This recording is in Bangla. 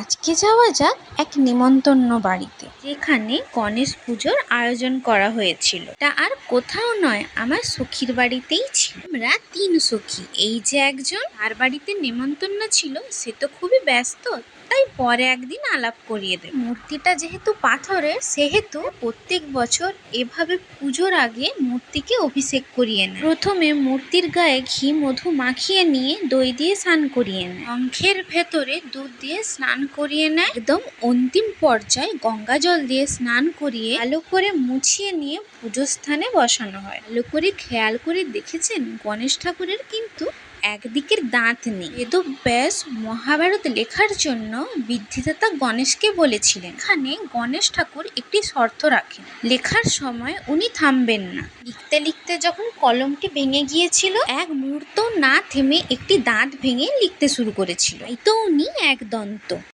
আজকে যাওয়া যাক এক নিমন্তন্ন বাড়িতে, যেখানে গণেশ পুজোর আয়োজন করা হয়েছিল। তা আর কোথাও নয়, আমার সখীর বাড়িতেই ছিল। আমরা তিন সখী, এই যে একজন আর বাড়িতে নেমন্তন্ন ছিল, সে তো খুবই ব্যস্ত, তাই পরে একদিন আলাপ করিয়ে দেব। মূর্তিটা যেহেতু পাথরের, সেহেতু প্রত্যেক বছর এভাবে পুজোর আগে মূর্তিকে অভিষেক করিয়ে নেয়। প্রথমে মূর্তির গায়ে ঘি, মধু মাখিয়ে নিয়ে দই দিয়ে স্নান করিয়ে নেয়। শঙ্খের ভেতরে দুধ দিয়ে স্নান করিয়ে নেয়। একদম অন্তিম পর্যায়ে গঙ্গা জল দিয়ে স্নান করিয়ে ভালো করে মুছিয়ে নিয়ে পুজো স্থানে বসানো হয়। ভালো করে খেয়াল করে দেখেছেন? গণেশ ঠাকুরের কিন্তু একদিকের দাঁত নেই। বেদব্যাস মহাভারত লেখার জন্য বিদ্ধিদাতা গণেশকে বলেছিলেন। এখানে গণেশ ঠাকুর একটি শর্ত রাখেন। লেখার সময় উনি থামবেন না। লিখতে লিখতে যখন কলমটি ভেঙে গিয়েছিল, এক মুহূর্ত না থেমে একটি দাঁত ভেঙে লিখতে শুরু করেছিল। এই তো উনি এক দন্ত